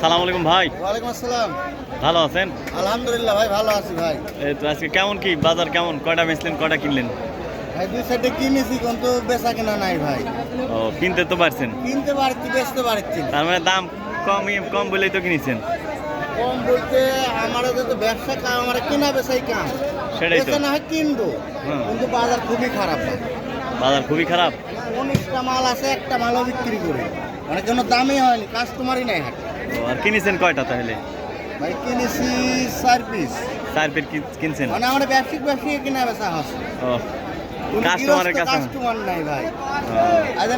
সালাম আলাইকুম ভাই। ওয়ালাইকুম আসসালাম। ভালো আছেন? আলহামদুলিল্লাহ ভাই ভালো আছি ভাই। এই তো আজকে কেমন কি? বাজার কেমন? কয়টা বেচলেন কয়টা কিনলেন? ভাই দুই সাইডে কিনেছি কিন্তু বেচা কেনা নাই ভাই। ও কিনতে তো পারছেন? কিনতে পারছি বেচতে পারছি। তার মানে দাম কম কম বলেই তো কিনেছেন। কম বলতে আমার তো ব্যবসা কাম আমার কেনা বেচাই কাম। সেটাই তো। না হয় কিনবো। কিন্তু বাজার খুবই খারাপ ভাই। বাজার খুবই খারাপ? উনিশটা মাল আছে একটা মালও বিক্রি করি। মানে কোনো দামই হয়নি কাস্টমারই নাই হাট। আর কিনেছেন কয়টা তাহলে? ভাই কিনেছি চার পিস। চার কি- কিনছেন? মানে আমার ব্যবসায়িক ব্যবসায়ী কিনা বেচা হচ্ছে। ও কাস্টমারের কাছে কাস্টমার নাই ভাই। ও,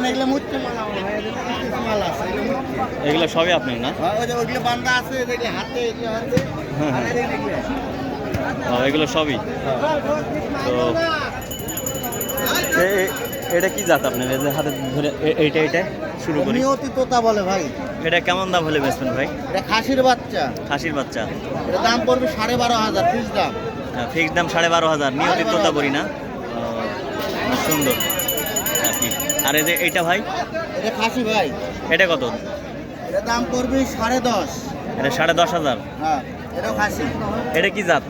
এগুলো মুচ্ছে মাল ভাই এগুলো মাল আছে এগুলো সবই আপনার না? ওই যে ওইগুলো বান্ধা আছে দেখলে হাতে এগুলো হাতে সবই? তো এটা কি জাত আপনার? এই যে হাতে ধরে এইটা এটা শুরু করি। নিয়তি তোতা বলে ভাই। এটা কেমন দাম হলে বেচবেন ভাই? এটা খাসির বাচ্চা। খাসির বাচ্চা। এটা দাম পড়বে সাড়ে বারো হাজার পিস দাম। ফিক্স দাম সাড়ে বারো হাজার। নিয়মিত তোতা বড়ি না। সুন্দর। আর আর এই যে এইটা ভাই? এটা খাসি ভাই। এটা কত? এটা দাম পড়বে সাড়ে দশ। এটা সাড়ে দশ হাজার। হ্যাঁ এটাও খাসি। এটা কি জাত?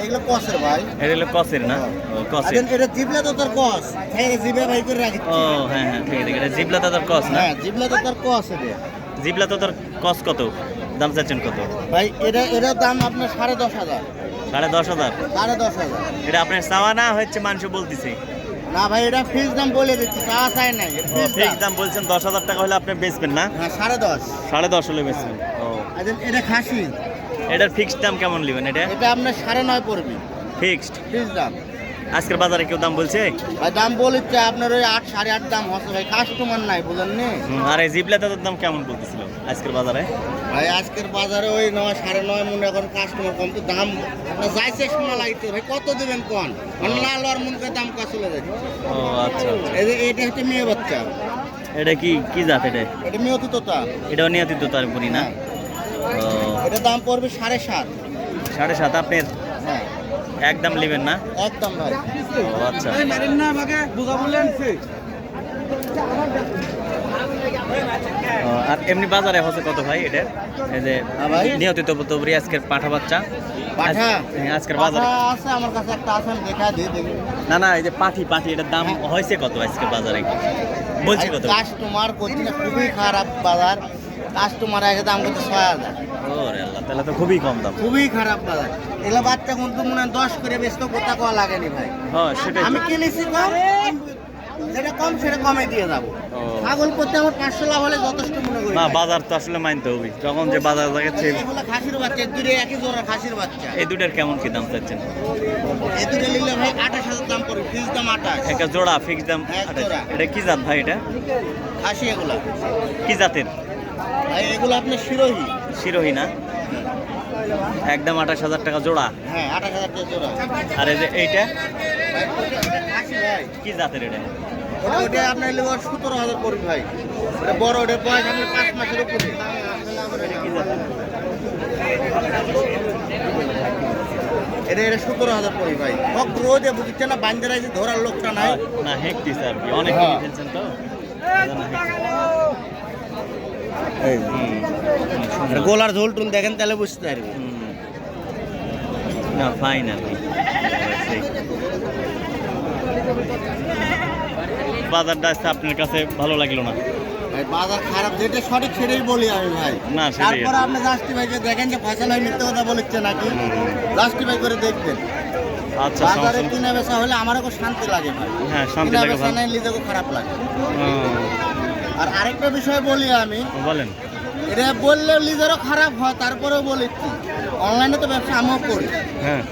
এইগুলো কষের ভাই। এটা হলো কসের না? ও কসের। এটা জিবলা তো তোর কস। হ্যাঁ জিবে ভাই করে রাখি ও হ্যাঁ হ্যাঁ ঠিক আছে ঠিক জিবলা তো তোর কস না? হ্যাঁ জিবলা তো তোর কস এটা। জিবলা তো তোর কস কত? দাম চাচ্ছেন কত? ভাই এটা এটার দাম আপনার সাড়ে দশ হাজার। সাড়ে দশ হাজার? সাড়ে দশ হাজার। এটা আপনার চাওয়া না হচ্ছে মানুষ বলতেছে? না ভাই এটা ফিক্স দাম বলে দিচ্ছি চাওয়া চাই নাই ফিক্স ফিক্স দাম। বলছেন দশ হাজার টাকা হলে আপনি বেচবেন না? হ্যাঁ সাড়ে দশ। সাড়ে দশ হলে বেচবেন। ও। এটা খাসি। এটার ফিক্সড দাম কেমন নেবেন এটা? এটা আপনার সাড়ে নয় পড়বে। ফিক্সড ফিক্সড দাম। আজকের বাজারে কেউ দাম বলছে? দাম বলেছে আপনার ওই আট সাড়ে আট দাম হচ্ছে ভাই কাস্টমার নাই বুঝলেন নি আর এই জিবলা তাদের দাম কেমন বলতেছিল আজকের বাজারে? ভাই আজকের বাজারে ওই নয় সাড়ে নয় মনে এখন কাস্টমার কম। তো দাম আপনার যাইছে শোনা লাগছে ভাই কত দেবেন কোন? মানে লাল আর মনে করে দাম কা চলে যাচ্ছে। ও আচ্ছা আচ্ছা। এই যে এটা হচ্ছে মেয়ে বাচ্চা। এটা কি কি জাত এটা? এটা মেয়তি তোতা এটাও নিয়তিত তার বুড়ি না? ও এটা দাম পড়বে সাড়ে সাত। সাড়ে সাত আপনার হ্যাঁ। একদম নেবেন না? একদম ভাই। আচ্ছা। আর এমনি বাজারে হচ্ছে কত ভাই এটা? এই যে হ্যাঁ ভাই। তবরি আজকের পাঠা বাচ্চা। পাঠা? হ্যাঁ, আজকের বাজারে। আছে আমার কাছে একটা আছে আমি দেখা দিই দেখি না না এই যে পাঠি পাঠি এটার দাম হয়েছে কত আজকের বাজারে? বলছি কত? কাস্টমার করছি না খুবই খারাপ বাজার। কাস্টমার এসে দাম করতে ছয় হাজার। ওরে আল্লাহ তাহলে তো খুবই কম দাম। খুবই খারাপ বাজার। এগুলো বাচ্চা কিন্তু মনে হয় দশ করে বেশ তো কোথা কোয়া লাগেনি ভাই। হ্যাঁ সেটাই আমি কিনেছি কম যেটা কম সেটা কমে দিয়ে যাব। ছাগল করতে আমার পাঁচশো লাভ হলে যথেষ্ট মনে করি না বাজার তো আসলে মানতে হবে। যখন যে বাজার এগুলো খাসির বাচ্চা দূরে একই জোড়া খাসির বাচ্চা। এই দুটার কেমন কি দাম চাচ্ছেন? এ দূরে নিলে ভাই আঠাশ হাজার দাম পড়বে ফিস দাম আঠাশ। একটা জোড়া ফিক্স দাম। এটা কি জাত ভাই এটা? খাসি এগুলা। কি জাতের? ভাই এগুলো আপনার শিরোহী। শিরোহী না? একদম আঠাশ হাজার টাকা জোড়া। হ্যাঁ আঠাশ হাজার টাকা জোড়া। আর এই যে এইটা? কি জাতের এটা? ওটা আপনার লিভার সতেরো হাজার পড়বে ভাই। বড় ওটা বয়স আপনার পাঁচ মাসের উপরে। এটা এটা এটা সতেরো হাজার পড়বে ভাই। হক রোদে বুঝছে না বান্ধে রাখছে ধরার লোকটা নাই। না হেঁকতিছে আর কি। অনেক হ্যাঁ। ফেলছেন তো? গোলার ঝোল টুল দেখেন তাহলে বুঝতে পারবে। হুম। না ফাইন আর কি বাজারটা আজকে আপনার কাছে ভালো লাগল না। ভাই বাজার খারাপ যেটা সঠিক সেটাই বলি আমি ভাই। না। তারপর আপনি জাস্টিফাই দেখেন যে ফসল হয় মিথ্যে কথা বলেছে নাকি? জাস্টিফাই করে দেখবেন। আচ্ছা বাজারে কিনা বেচা হলে আমারও খুব শান্তি লাগে ভাই। হ্যাঁ শান্তি লাগে নাই নিজেকে খারাপ লাগে। আর আরেকটা বিষয় বলি আমি। বলেন। এটা বললে নিজেরও খারাপ হয় তারপরেও বলেছি অনলাইনে তো ব্যবসা আমিও করি। হ্যাঁ।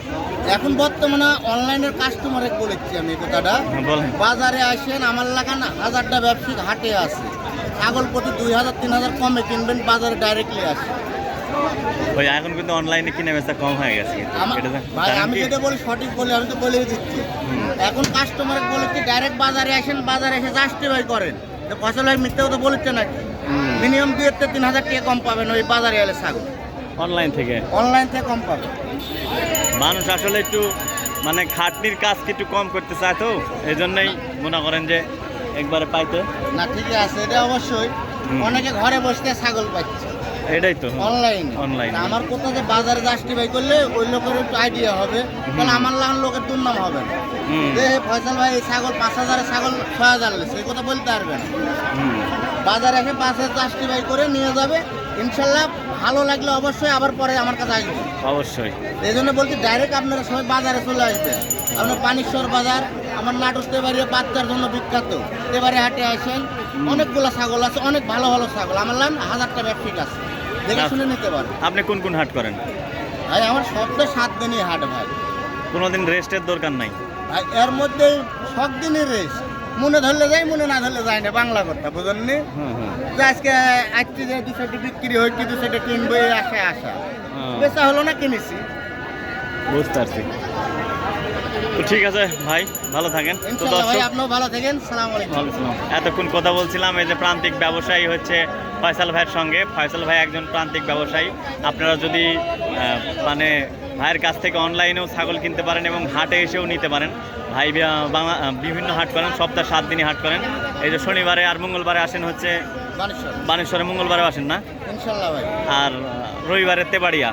এখন বর্তমানে অনলাইনের কাস্টমারে বলেছি আমি কথাটা। হ্যাঁ, বাজারে আসেন আমার লাগান হাজারটা ব্যবসায়িক হাটে আছে। ছাগল প্রতি দুই হাজার তিন হাজার কমে কিনবেন বাজারে ডাইরেক্টলি আসে। ওই এখন কিন্তু অনলাইনে কিনে বেচা কম হয়ে গেছে। ভাই আমি যেটা বলি সঠিক বলি আমি তো বলে দিচ্ছি। এখন কাস্টমার বলেছি ডাইরেক্ট বাজারে আসেন বাজারে এসে জাস্টিফাই করেন। ফসল হয় মিথ্যে তো বলছে নাকি। মিনিমাম দুই থেকে তিন হাজার টাকা কম পাবেন ওই বাজারে এলে ছাগল। অনলাইন থেকে? অনলাইন থেকে কম পাবে মানুষ আসলে একটু মানে খাটনির কাজ একটু কম করতে চায় তো এই জন্যই মনে করেন যে একবারে পাইতো। না ঠিকই আছে এটা অবশ্যই। অনেকে ঘরে বসতে ছাগল পাচ্ছে। এটাই তো অনলাইন অনলাইন আমার কোথা যে বাজারে জাস্টিফাই করলে ওই লোকের একটু আইডিয়া হবে। তাহলে আমার লাগান লোকের দুর্নাম হবে না। যে ফয়সাল ভাই এই ছাগল পাঁচ হাজারে ছাগল ছয় হাজার সেই কথা বলতে পারবে না। বাজারে এসে পাঁচ হাজার জাস্টিফাই করে নিয়ে যাবে। ইনশাল্লাহ ভালো লাগলে অবশ্যই আবার পরে আমার কাছে আসবে। অবশ্যই। এই জন্য বলছি ডাইরেক্ট আপনারা সবাই বাজারে চলে আসবেন। আপনার পানিশ্বর বাজার আমার নাটক তেবাড়িয়া বাচ্চার জন্য বিখ্যাত। তেবাড়ি হাটে আসেন। অনেকগুলো ছাগল আছে অনেক ভালো ভালো ছাগল। আমার লান হাজারটা ব্যবসায়িক আছে। দেখে শুনে নিতে পারবেন আপনি কোন কোন হাট করেন? ভাই আমার সপ্তাহে সাত দিনই হাট ভাই। কোনোদিন রেস্টের দরকার নাই? ভাই এর মধ্যে সব দিনই রেস মনে ধরলে যাই মনে না ধরলে যায় না বাংলা কথা হুম যে আজকে আজকে যে দু বিক্রি হচ্ছে দু সাইডে কিনবো এই আসা বেচা হলো না কিনেছি। বুঝতে পারছি তো ঠিক আছে ভাই ভালো থাকেন। তো দর্শক আপনিও ভালো থাকেন। এতক্ষণ কথা বলছিলাম এই যে প্রান্তিক ব্যবসায়ী হচ্ছে ফয়সাল ভাইয়ের সঙ্গে। ফয়সাল ভাই একজন প্রান্তিক ব্যবসায়ী। আপনারা যদি মানে ভাইয়ের কাছ থেকে অনলাইনেও ছাগল কিনতে পারেন এবং হাটে এসেও নিতে পারেন। ভাই বিভিন্ন হাট করেন সপ্তাহে সাত দিনই হাট করেন। এই যে শনিবারে আর মঙ্গলবারে আসেন হচ্ছে বানেশ্বরে। মঙ্গলবারে আসেন না? আর রবিবারে তেবাড়িয়া।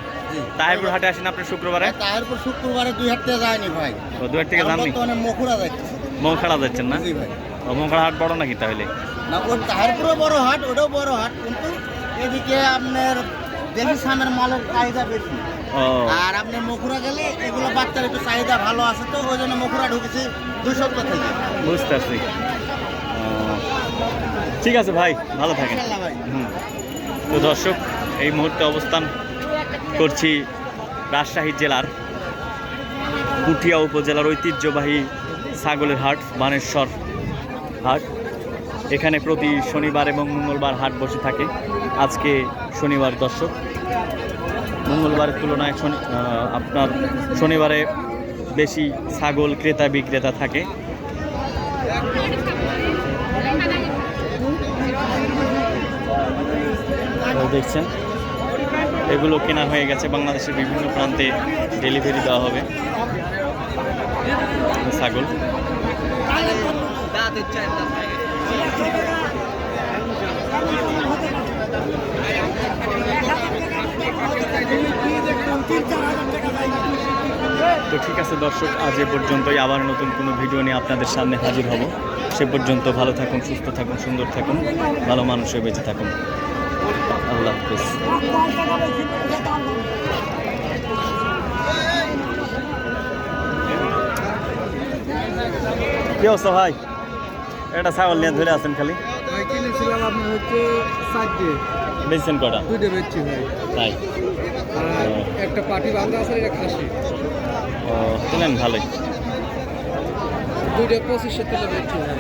তাহিরপুর হাটে আসেন আপনি শুক্রবারে? ভাই, তাহিরপুর শুক্রবারে দুই হাট থেকে যায়নি ভাই। ও দু হাট থেকে যাননি? মকুরা যাচ্ছে। মৌখাড়া যাচ্ছেন না? জি ভাই। ও মৌখাড়া হাট বড় নাকি তাহলে? না ওর তাহিরপুরও বড় হাট ওটাও বড় হাট কিন্তু এদিকে আপনার দেশি সামের মালের চাহিদা বেশি। ও। আর আপনি মকুরা গেলে এগুলো বাচ্চার একটু চাহিদা ভালো আছে তো ওই জন্য মকুরা ঢুকেছি দুই সপ্তাহ থেকে। বুঝতে পারছি। ঠিক আছে ভাই ভালো থাকেন। হুম। তো দর্শক, এই মুহূর্তে অবস্থান করছি রাজশাহী জেলার পুঠিয়া উপজেলার ঐতিহ্যবাহী ছাগলের হাট বানেশ্বর হাট। এখানে প্রতি শনিবার এবং মঙ্গলবার হাট বসে থাকে। আজকে শনিবার দর্শক। মঙ্গলবারের তুলনায় শনি আপনার শনিবারে বেশি ছাগল ক্রেতা বিক্রেতা থাকে। দেখছেন। এগুলো কেনা হয়ে গেছে। বাংলাদেশের বিভিন্ন প্রান্তে ডেলিভারি দেওয়া হবে। ছাগল। তো ঠিক আছে দর্শক, আজ এ পর্যন্তই। আবার নতুন কোনো ভিডিও নিয়ে আপনাদের সামনে হাজির হব। সে পর্যন্ত ভালো থাকুন, সুস্থ থাকুন, সুন্দর থাকুন, ভালো মানুষে বেঁচে থাকুন। আল্লাহ কি অবস্থা ভাই? এটা ছাগল নিয়ে ধরে আছেন খালি। কিনেছিলাম হচ্ছে বেচছেন কটা দুইটা বেচছি ভাই তাই একটা পাটি বান্ধা আছে এটা খাসি। ও চলেন ভালোই। দুইটা পঁচিশশো তেলে বেচছি। ভাই